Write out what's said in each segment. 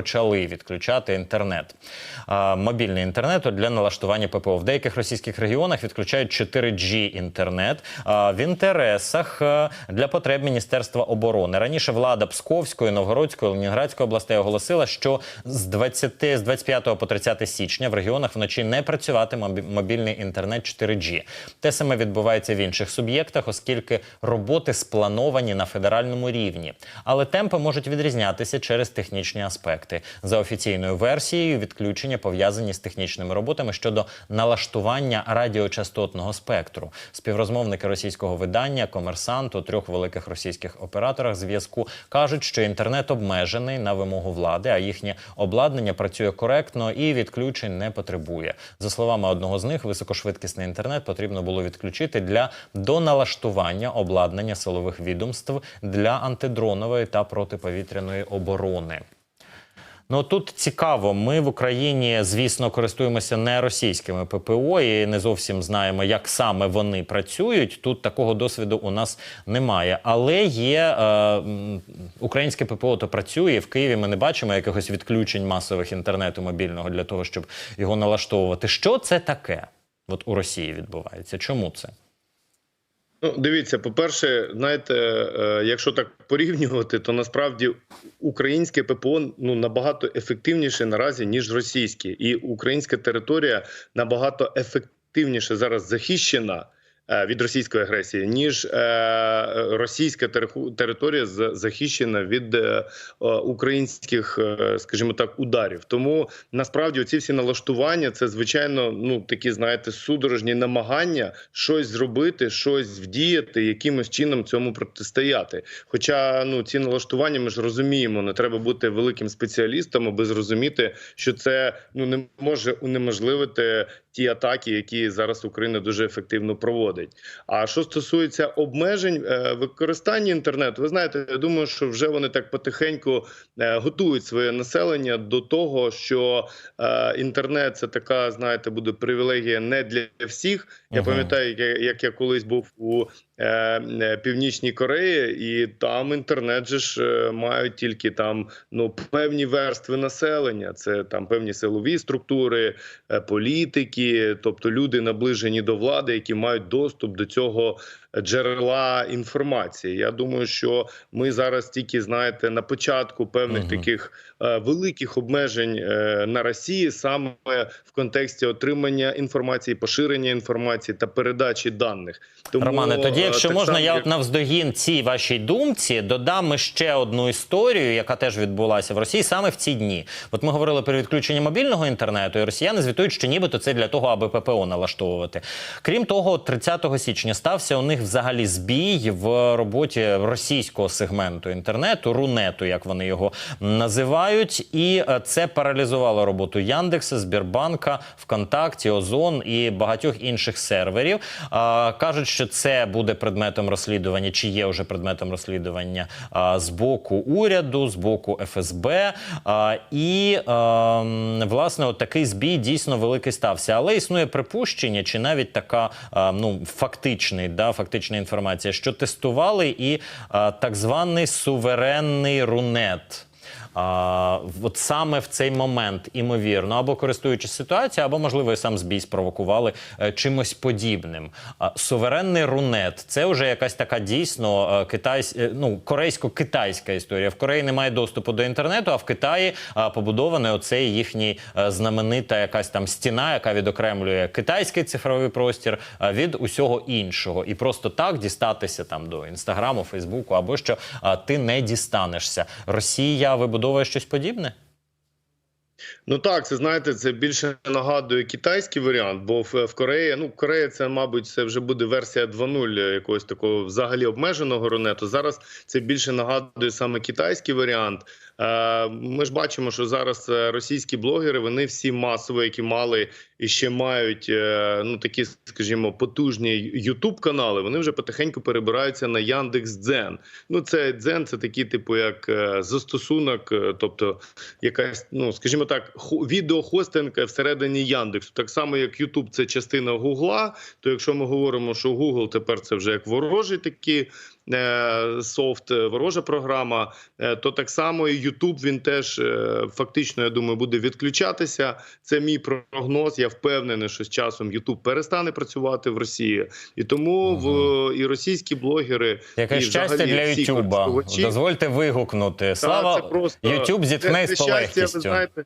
почали відключати інтернет, мобільний інтернет для налаштування ППО. В деяких російських регіонах відключають 4G інтернет а, в інтересах а, для потреб Міністерства оборони. Раніше влада Псковської, Новгородської, Ленінградської областей оголосила, що з 20, з 25 по 30 січня в регіонах вночі не працюватиме мобільний інтернет 4G. Те саме відбувається в інших суб'єктах, оскільки роботи сплановані на федеральному рівні. Але темпи можуть відрізнятися через технічні аспекти. За офіційною версією, відключення пов'язані з технічними роботами щодо налаштування радіочастотного спектру. Співрозмовники російського видання Комерсант у трьох великих російських операторах зв'язку кажуть, що інтернет обмежений на вимогу влади, а їхнє обладнання працює коректно і відключень не потребує. За словами одного з них, високошвидкісний інтернет потрібно було відключити для доналаштування обладнання силових відомств для антидронової та протиповітряної оборони. Ну тут цікаво. Ми в Україні, звісно, користуємося не російськими ППО і не зовсім знаємо, як саме вони працюють. Тут такого досвіду у нас немає. Але є е, українське ППО то працює. В Києві ми не бачимо якихось відключень масових інтернету мобільного для того, щоб його налаштовувати. Що це таке? От у Росії відбувається. Чому це? Ну, дивіться, по-перше, знаєте, е, якщо так порівнювати, то насправді українське ППО ну набагато ефективніше наразі ніж російське, і українська територія набагато ефективніше зараз захищена. Е, Від російської агресії, ніж е, російська територія захищена від е, українських, скажімо так, ударів. Тому насправді ці всі налаштування це звичайно ну такі, знаєте, судорожні намагання щось зробити, щось вдіяти, якимось чином цьому протистояти. Хоча ну ці налаштування ми ж розуміємо, не треба бути великим спеціалістом, аби зрозуміти, що це ну не може унеможливити ті атаки, які зараз Україна дуже ефективно проводить. А що стосується обмежень е, використання інтернету, ви знаєте, я думаю, що вже вони так потихеньку е, готують своє населення до того, що е, інтернет це така, знаєте, буде привілегія не для всіх. Я пам'ятаю, як, я- колись був у північній Кореї, і там інтернет же ж мають тільки там ну певні верстви населення. Це там певні силові структури, е, політики, тобто люди наближені до влади, які мають доступ до цього джерела інформації. Я думаю, що ми зараз тільки знаєте на початку певних Мгм. таких е, великих обмежень е, на Росії саме в контексті отримання інформації, поширення інформації та передачі даних. Тому Романе, тоді, е, якщо можна, само, я як- навздогін цій вашій думці додам ще одну історію, яка теж відбулася в Росії саме в ці дні. От ми говорили про відключення мобільного інтернету, і росіяни звітують, що нібито це для того, аби ППО налаштовувати. Крім того, 30 січня стався у них взагалі збій в роботі російського сегменту інтернету, рунету, як вони його називають, і е, це паралізувало роботу Яндекса, Збірбанка, ВКонтакті, Озон і багатьох інших серверів. Кажуть, що це буде предметом розслідування, чи є вже предметом розслідування з боку уряду, з боку ФСБ. І власне, от такий збій дійсно великий стався. Але існує припущення, чи навіть така а, ну фактичний, да, фактична інформація, що тестували і так званий суверенний рунет. А, от саме в цей момент, імовірно, або користуючись ситуацією, або, можливо, і сам збій спровокували е, чимось подібним. А, суверенний рунет це вже якась така дійсно е, китайсь, е, ну, корейсько-китайська історія. В Кореї немає доступу до інтернету, а в Китаї побудований оцей їхній знаменита якась там стіна, яка відокремлює китайський цифровий простір від усього іншого. І просто так дістатися там до інстаграму, Фейсбуку або що ти не дістанешся. Росія вибудовує щось подібне? Ну так, це знаєте, це більше нагадує китайський варіант, бо в, Кореї, ну Корея, це, мабуть, це вже буде версія 2.0 якогось такого взагалі обмеженого рунету. Зараз це більше нагадує саме китайський варіант. Е, Ми ж бачимо, що зараз е, російські блогери вони всі масово, які мали і ще мають е, ну такі, скажімо, потужні ютуб канали. Вони вже потихеньку перебираються на Яндекс Дзен. Ну це дзен, це такі, типу, як застосунок, тобто якась, ну скажімо так, хо- відеохостинг всередині Яндексу. Так само, як Ютуб це частина Гугла. То якщо ми говоримо, що Google тепер це вже як ворожий такі софт, е, ворожа програма, е, то так само і YouTube він теж е, фактично, я думаю, буде відключатися. Це мій прогноз. Я впевнений, що з часом YouTube перестане працювати в Росії, і тому в і російські блогери Яке і щастя взагалі для Ютуба. Дозвольте вигукнути. Слава YouTube зітхне з полегкістю. Ви знаєте,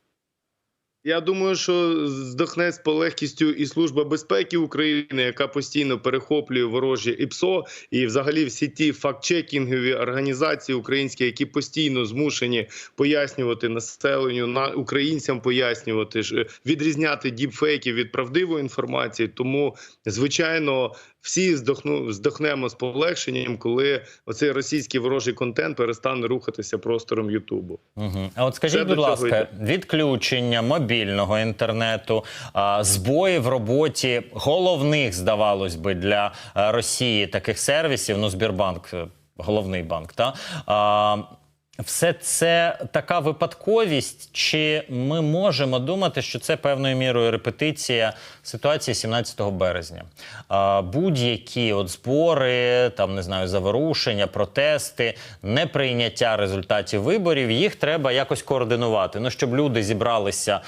я думаю, що здохне з полегкістю і Служба безпеки України, яка постійно перехоплює ворожі ІПСО, і взагалі всі ті фактчекінгові організації українські, які постійно змушені пояснювати населенню на українцям, пояснювати відрізняти діпфейків від правдивої інформації. Тому, звичайно, всі здохну здохнемо з полегшенням, коли оцей російський ворожий контент перестане рухатися простором Ютубу. Угу. А от скажіть, Це будь ласка, відключення мобільного інтернету, збої в роботі головних, здавалось би, для е, Росії таких сервісів. Ну, Збірбанк, е, головний банк, та все це така випадковість, чи ми можемо думати, що це певною мірою репетиція ситуації 17 березня? А, будь-які збори, там не знаю, заворушення, протести, неприйняття результатів виборів, їх треба якось координувати. Ну щоб люди зібралися.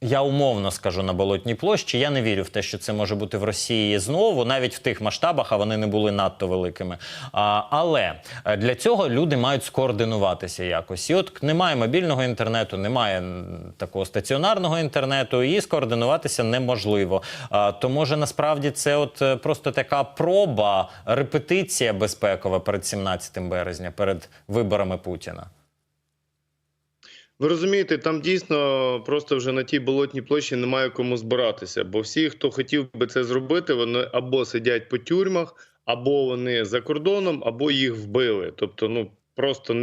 Я умовно скажу на болотній площі. Я не вірю в те, що це може бути в Росії знову, навіть в тих масштабах, а вони не були надто великими. А, але е, для цього люди мають скоординуватися якось. І от немає мобільного інтернету, немає такого стаціонарного інтернету, і скоординуватися неможливо. А, то може насправді це от е, просто така проба, репетиція безпекова перед 17 березня, перед виборами Путіна. Ви розумієте, там дійсно просто вже на тій болотній площі немає кому збиратися, бо всі, хто хотів би це зробити, вони або сидять по тюрмах, або вони за кордоном, або їх вбили. Тобто, ну просто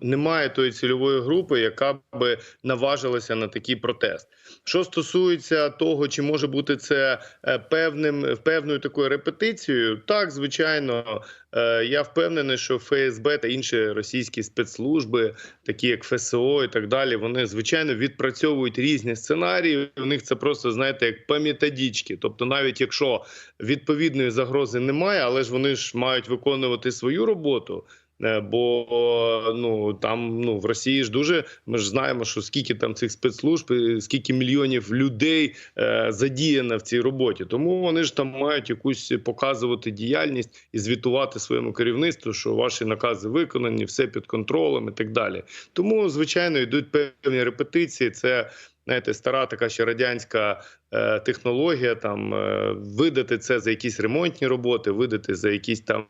немає тої цільової групи, яка би наважилася на такий протест. Що стосується того, чи може бути це е, певним певною такою репетицією, так звичайно, е, я впевнений, що ФСБ та інші російські спецслужби, такі як ФСО і так далі, вони звичайно відпрацьовують різні сценарії. У них це просто знаєте, як пам'ятадічки. Тобто, навіть якщо відповідної загрози немає, але ж вони ж мають виконувати свою роботу. Е, Бо ну там ну в Росії ж дуже ми ж знаємо, що скільки там цих спецслужб, скільки мільйонів людей е, задіяно в цій роботі. Тому вони ж там мають якусь показувати діяльність і звітувати своєму керівництву, що ваші накази виконані, все під контролем і так далі. Тому звичайно йдуть певні репетиції. Це знаєте, стара така ще радянська е, технологія. Там е, видати це за якісь ремонтні роботи, видати за якісь там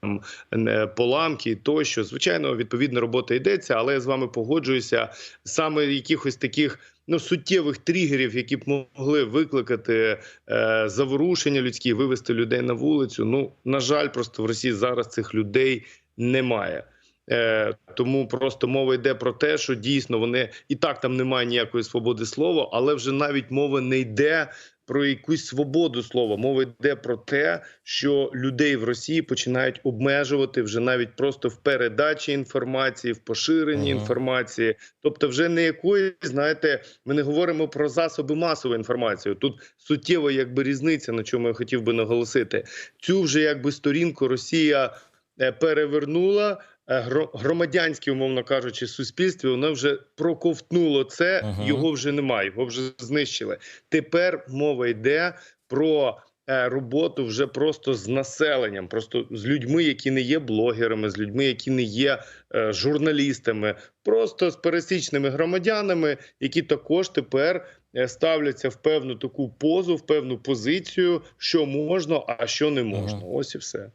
е, поламки тощо. Звичайно, відповідна робота йдеться, але я з вами погоджуюся саме якихось таких. Ну, суттєвих тригерів, які б могли викликати е, заворушення людські, вивести людей на вулицю. Ну на жаль, просто в Росії зараз цих людей немає. Е, тому просто мова йде про те, що дійсно вони і так там немає ніякої свободи слова, але вже навіть мова не йде про якусь свободу слова. Мова йде про те, що людей в Росії починають обмежувати вже навіть просто в передачі інформації, в поширенні Ага. інформації. Тобто, вже не якої, знаєте, ми не говоримо про засоби масової інформації. Тут суттєва якби різниця, на чому я хотів би наголосити. Цю вже якби сторінку Росія е, перевернула. Е, Громадянське, умовно кажучи, суспільство воно вже проковтнуло це. Ага. Його вже немає, його вже знищили. Тепер мова йде про е, роботу вже просто з населенням, просто з людьми, які не є блогерами, з людьми, які не є е, журналістами, просто з пересічними громадянами, які також тепер ставляться в певну таку позу, в певну позицію, що можна, а що не можна. Ага. Ось і все.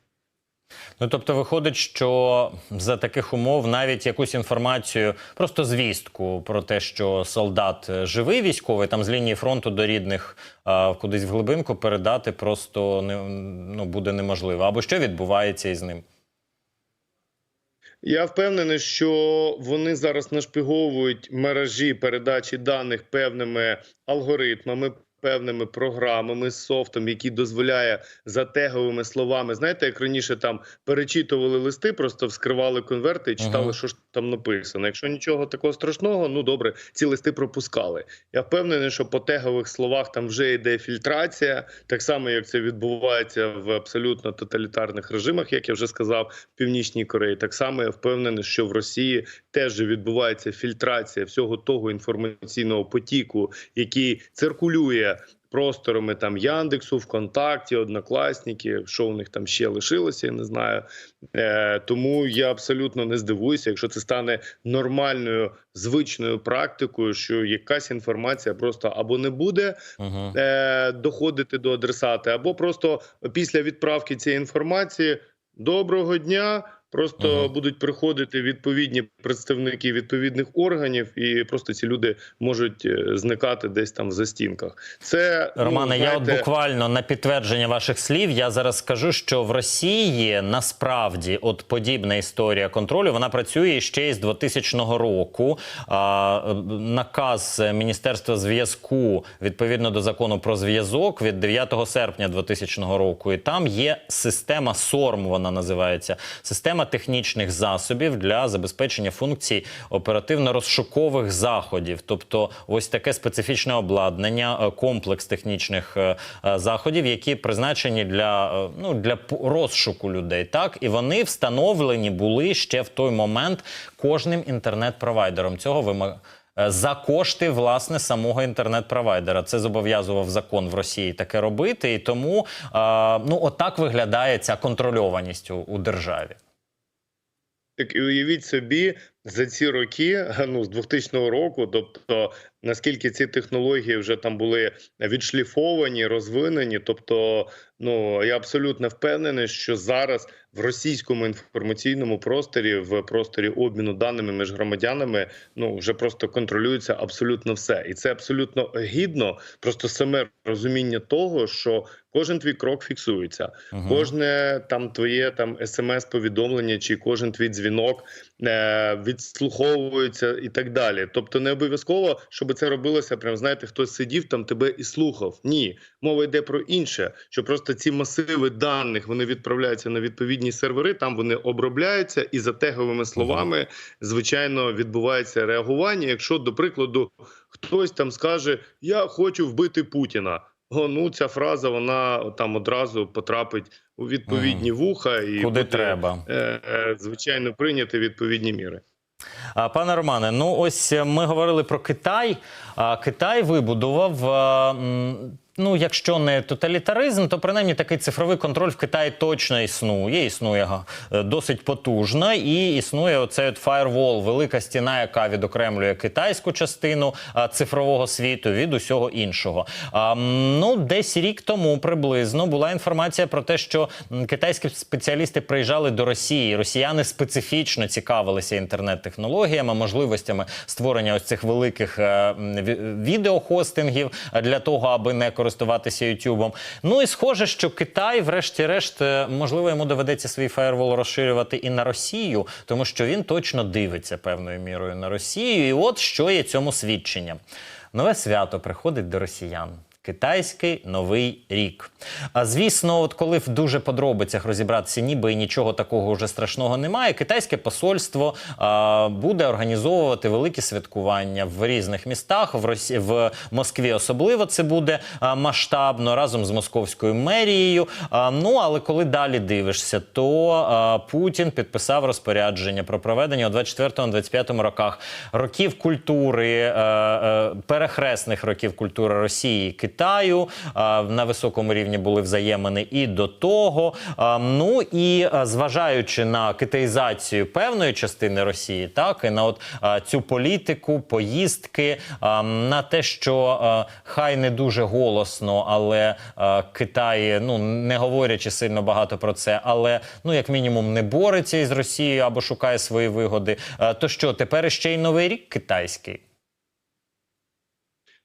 Ну тобто, виходить, що за таких умов навіть якусь інформацію, просто звістку про те, що солдат е, живий військовий, там з лінії фронту до рідних а, кудись в глибинку передати просто не ну буде неможливо. Або що відбувається із ним? Я впевнений, що вони зараз нашпиговують мережі передачі даних певними алгоритмами, певними програмами з софтом, який дозволяє за теговими словами. Знаєте, як раніше там перечитували листи, просто вскривали конверти і читали, Ага. що ж там написано. Якщо нічого такого страшного, ну добре, ці листи пропускали. Я впевнений, що по тегових словах там вже йде фільтрація, так само як це відбувається в абсолютно тоталітарних режимах, як я вже сказав, в Північній Кореї. Так само я впевнений, що в Росії теж відбувається фільтрація всього того інформаційного потіку, який циркулює. Просторами там Яндексу, ВКонтакті, Однокласники, що у них там ще лишилося, я не знаю. Е, тому я абсолютно не здивуюся, якщо це стане нормальною звичною практикою, що якась інформація просто або не буде е, доходити до адресата, або просто після відправки цієї інформації доброго дня. Просто Мгм. будуть приходити відповідні представники відповідних органів, і просто ці люди можуть е, зникати десь там в застінках. Це ну, Романе, я от буквально на підтвердження ваших слів. Я зараз скажу, що в Росії насправді от подібна історія контролю вона працює ще із 2000 року. А, наказ Міністерства зв'язку відповідно до закону про зв'язок від 9 серпня 2000 року. І там є система СОРМ. Вона називається система технічних засобів для забезпечення функцій оперативно-розшукових заходів. Тобто, ось таке специфічне обладнання, е, комплекс технічних е, е, заходів, які призначені для, ну, для розшуку людей. Так і вони встановлені були ще в той момент кожним інтернет-провайдером. Цього вимагає. За кошти власне самого інтернет-провайдера це зобов'язував закон в Росії таке робити, і тому е, ну отак виглядає ця контрольованість у, у державі. Так і уявіть собі за ці роки, ну з 2000 року, тобто наскільки ці технології вже там були відшліфовані, розвинені. Тобто, ну я абсолютно впевнений, що зараз в російському інформаційному просторі, в просторі обміну даними між громадянами, ну вже просто контролюється абсолютно все, і це абсолютно гідно. Просто саме розуміння того, що кожен твій крок фіксується. Мгм. Кожне там твоє там смс-повідомлення чи кожен твій дзвінок е, відслуховується і так далі. Тобто не обов'язково, щоб це робилося. Прям знаєте, хтось сидів там тебе і слухав. Ні, мова йде про інше. Що просто ці масиви даних вони відправляються на відповідні сервери. Там вони обробляються, і за теговими словами, звичайно, відбувається реагування. Якщо, до прикладу, хтось там скаже: Я хочу вбити Путіна. О, ну ця фраза вона там одразу потрапить у відповідні вуха і Куди буде, треба. е, е, звичайно прийняти відповідні міри. Пане Романе, ну ось е, ми говорили про Китай. Китай вибудував. Ну, якщо не тоталітаризм, то принаймні такий цифровий контроль в Китаї точно існує. Існує е, досить потужно, і існує оцей от фаєрвол, велика стіна, яка відокремлює китайську частину цифрового світу від усього іншого. Ну, десь рік тому приблизно була інформація про те, що китайські спеціалісти приїжджали до Росії. Росіяни специфічно цікавилися інтернет-технологіями, можливостями створення ось цих великих е, відеохостингів для того, аби не користуватися Ютубом. Ну і схоже, що Китай, врешті-решт, е, можливо, йому доведеться свій фаєрвол розширювати і на Росію, тому що він точно дивиться певною мірою на Росію. І от що є цьому свідченням. Нове свято приходить до росіян. Китайський новий рік. А звісно, от коли в дуже подробицях розібратися, ніби і нічого такого вже страшного немає. Китайське посольство а, буде організовувати великі святкування в різних містах. В Росі... в Москві особливо це буде а, масштабно разом з московською мерією. А, ну але коли далі дивишся, то а, Путін підписав розпорядження про проведення у 24-25 роках років культури, е, е, перехресних років культури Росії. Китаю а, на високому рівні були взаємини і до того. Ну і зважаючи на китаїзацію певної частини Росії, так і на от цю політику, поїздки, на те, що хай не дуже голосно, але Китай, ну не говорячи сильно багато про це, але ну як мінімум не бореться із Росією або шукає свої вигоди. То що тепер ще й новий рік китайський?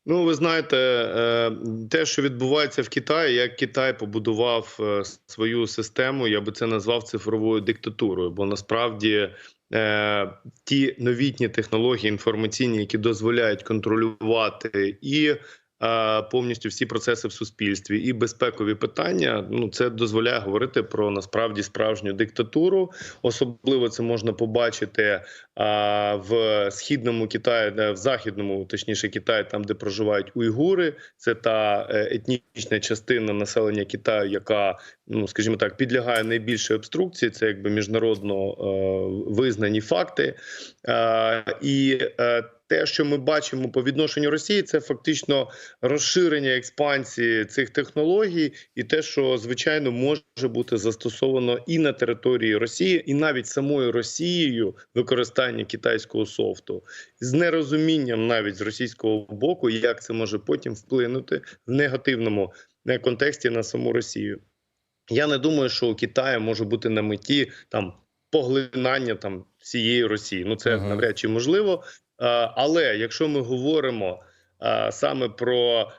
Ну, ви знаєте, е, те, що відбувається в Китаї, як Китай побудував е, свою систему, я би це назвав цифровою диктатурою, бо насправді. е, Ті новітні технології інформаційні, які дозволяють контролювати і повністю всі процеси в суспільстві і безпекові питання. Ну це дозволяє говорити про насправді справжню диктатуру. Особливо це можна побачити е, в східному Китаї, в західному, точніше, Китаї, там де проживають уйгури. Це та е, етнічна частина населення Китаю, яка ну скажімо так підлягає найбільшій обструкції. Це якби міжнародно е, визнані факти. Е, і е, те, що ми бачимо по відношенню Росії, це фактично розширення експансії цих технологій, і те, що звичайно може бути застосовано і на території Росії, і навіть самою Росією використання китайського софту з нерозумінням навіть з російського боку, як це може потім вплинути в негативному е, контексті на саму Росію. Я не думаю, що у Китаю може бути на меті там поглинання там всієї Росії. Ну це Мгм. навряд чи можливо. Е, Але якщо ми говоримо е, саме про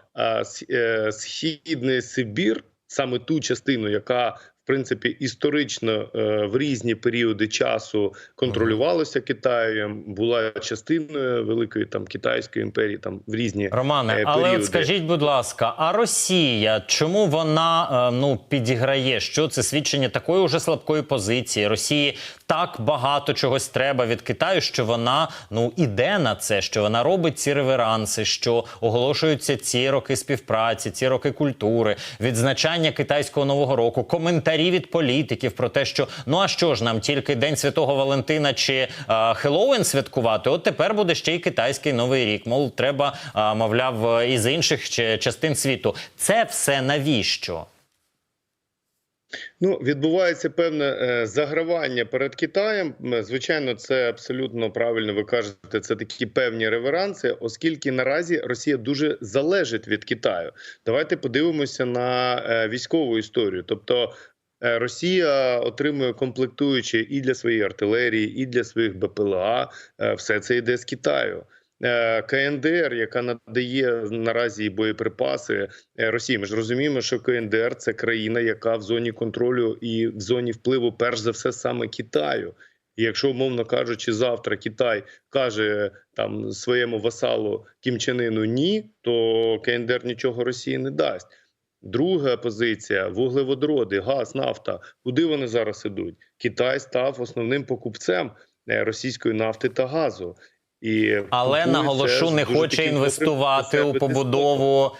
е, східний Сибір, саме ту частину, яка в принципі історично е, в різні періоди часу контролювалася Китаєм, була частиною великої там китайської імперії, там в різні Романе, е, але от скажіть, будь ласка, а Росія чому вона е, ну підіграє? Що це свідчення такої уже слабкої позиції? Росії так багато чогось треба від Китаю, що вона ну іде на це, що вона робить ці реверанси, що оголошуються ці роки співпраці, ці роки культури, відзначання китайського нового року, коментарі від політиків про те, що ну а що ж нам тільки День Святого Валентина чи е, Хеллоуін святкувати? От тепер буде ще й китайський новий рік. Мов треба, е, мовляв, із інших частин світу. Це все навіщо? Ну, відбувається певне е, загравання перед Китаєм. Звичайно, це абсолютно правильно. Ви кажете, це такі певні реверанси, оскільки наразі Росія дуже залежить від Китаю. Давайте подивимося на е, військову історію. Тобто е, Росія отримує комплектуючі і для своєї артилерії, і для своїх БПЛА. Е, Все це йде з Китаю. Е, КНДР, яка надає наразі боєприпаси е, Росії. Ми ж розуміємо, що КНДР це країна, яка в зоні контролю і в зоні впливу, перш за все, саме Китаю. І якщо, умовно кажучи, завтра Китай каже там своєму васалу Кім Чен Іну ні, то КНДР нічого Росії не дасть. Друга позиція вуглеводороди, газ, нафта. Куди вони зараз ідуть? Китай став основним покупцем е, російської нафти та газу. І Але наголошу, не хоче інвестувати у побудову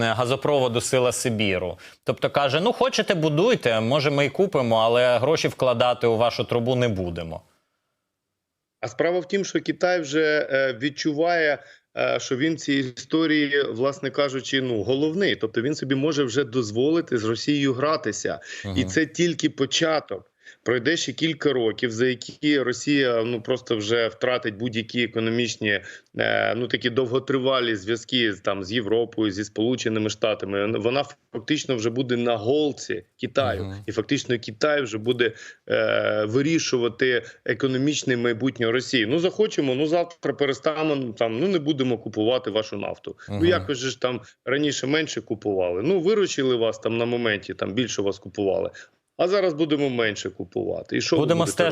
газопроводу Сила Сибіру. Тобто каже: ну хочете, будуйте, може, ми й купимо, але гроші вкладати у вашу трубу не будемо. А справа в тім, що Китай вже е, відчуває, що він в цій історії, власне кажучи, ну головний. Тобто він собі може вже дозволити з Росією гратися, і це тільки початок. Пройде ще кілька років, за які Росія ну просто вже втратить будь-які економічні, е, ну такі довготривалі зв'язки з там з Європою, зі Сполученими Штатами. Вона фактично вже буде на голці Китаю, Мгм. і фактично Китай вже буде е, вирішувати економічне майбутнє Росії. Ну захочемо, ну завтра перестанемо там. Ну не будемо купувати вашу нафту. Мгм. Ну якось же ж там раніше менше купували. Ну виручили вас там на моменті, там більше вас купували. А зараз будемо менше купувати. І що Будемо стежити